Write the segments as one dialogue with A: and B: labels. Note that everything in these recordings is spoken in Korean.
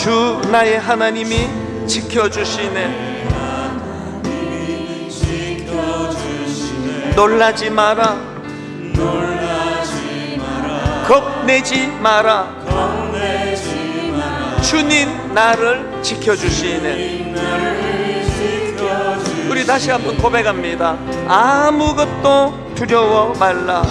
A: 주 나의 하나님이 지켜주시네. 놀라지 마라. 겁내지 마라. 주님 나를 지켜주시네. 우리 다시 한번 고백합니다. 아무것도 두려워 말라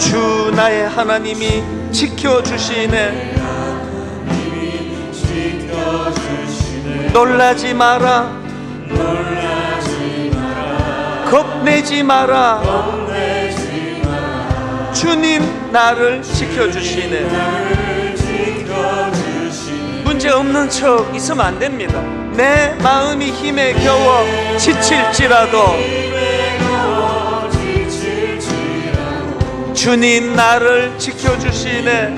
A: 주 나의 하나님이 지켜주시네. 놀라지 마라. 겁내지 마라. 주님 나를 지켜주시네. 문제 없는 척 있으면 안 됩니다. 내 마음이 힘에 겨워 지칠지라도 주님 나를 지켜주시네.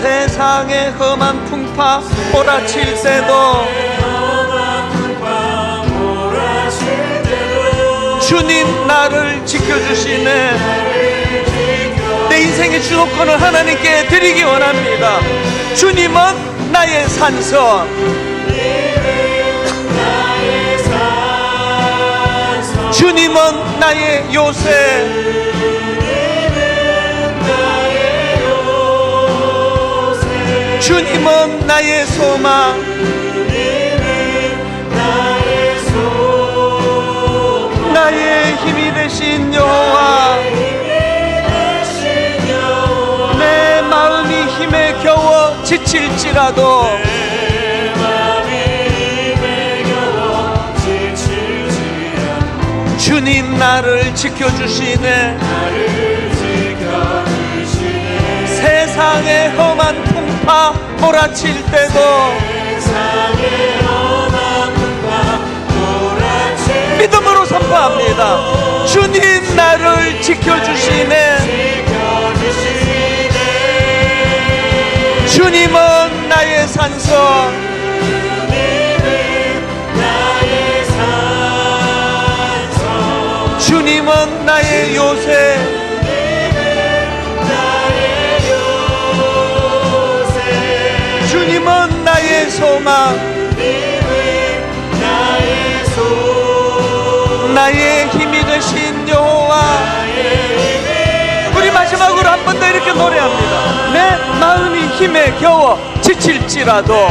A: 세상의 험한 풍파 몰아칠 때도 주님 나를 지켜주시네. 내 인생의 주도권을 하나님께 드리기 원합니다. 주님은 나의 산성 주님은 나의 요새. 주님은 나의 소망. 나의 힘이 되신 여호와. 내 마음이 힘에 겨워 지칠지라도 주님 나를 지켜주시네. 세상의 험한 풍파 몰아칠 때도 믿음으로 선포합니다. 주님 나를 지켜주시네. 주님은 나의 산성 나의 요새. 주님은 나의 소망. 나의 힘이 되신 여호와. 우리 마지막으로 한 번 더 이렇게 노래합니다. 내 마음이 힘에 겨워 지칠지라도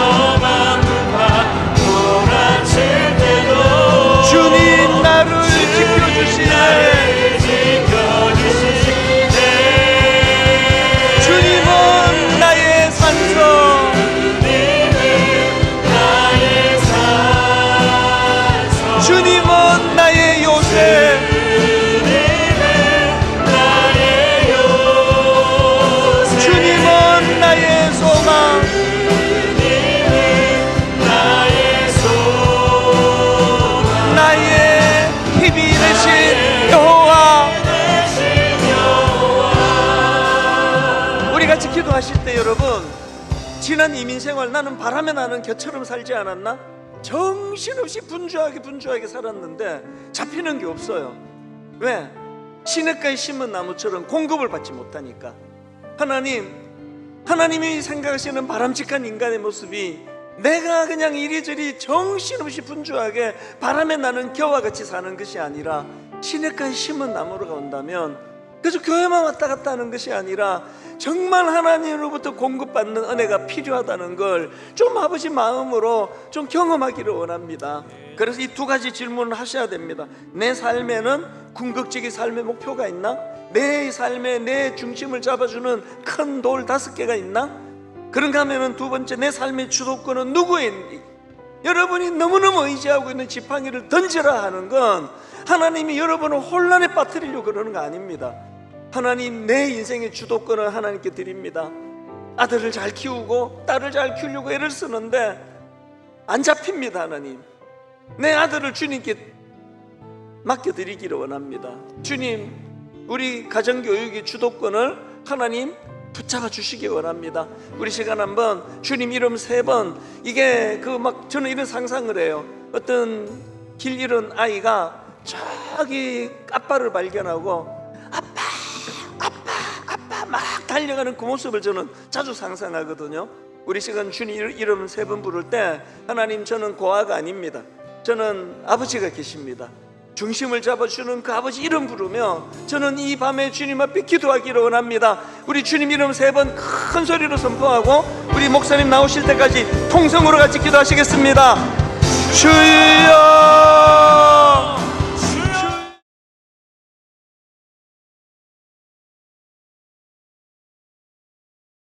A: 기도하실 때 여러분 지난 이민 생활 나는 바람에 나는 겨처럼 살지 않았나? 정신없이 분주하게 분주하게 살았는데 잡히는 게 없어요 왜? 시냇가에 심은 나무처럼 공급을 받지 못하니까 하나님 하나님이 생각하시는 바람직한 인간의 모습이 내가 그냥 이리저리 정신없이 분주하게 바람에 나는 겨와 같이 사는 것이 아니라 시냇가에 심은 나무가 온다면 그래서 교회만 왔다 갔다 하는 것이 아니라 정말 하나님으로부터 공급받는 은혜가 필요하다는 걸 좀 아버지 마음으로 좀 경험하기를 원합니다. 그래서 이 두 가지 질문을 하셔야 됩니다. 내 삶에는 궁극적인 삶의 목표가 있나? 내 삶에 내 중심을 잡아주는 큰 돌 다섯 개가 있나? 그런가 하면은 두 번째 내 삶의 주도권은 누구인지 여러분이 너무너무 의지하고 있는 지팡이를 던지라 하는 건 하나님이 여러분을 혼란에 빠뜨리려고 그러는 거 아닙니다. 하나님 내 인생의 주도권을 하나님께 드립니다. 아들을 잘 키우고 딸을 잘 키우려고 애를 쓰는데 안 잡힙니다, 하나님. 내 아들을 주님께 맡겨드리기를 원합니다. 주님, 우리 가정교육의 주도권을 하나님 붙잡아 주시기 원합니다. 우리 시간 한번 주님 이름 세 번 이게 그 막 저는 이런 상상을 해요. 어떤 길 잃은 아이가 저기 아빠를 발견하고 달려가는 그 모습을 저는 자주 상상하거든요. 우리 시간 주님 이름 세 번 부를 때 하나님 저는 고아가 아닙니다. 저는 아버지가 계십니다. 중심을 잡아주는 그 아버지 이름 부르며 저는 이 밤에 주님 앞에 기도하기를 원합니다. 우리 주님 이름 세 번 큰 소리로 선포하고 우리 목사님 나오실 때까지 통성으로 같이 기도하시겠습니다. 주여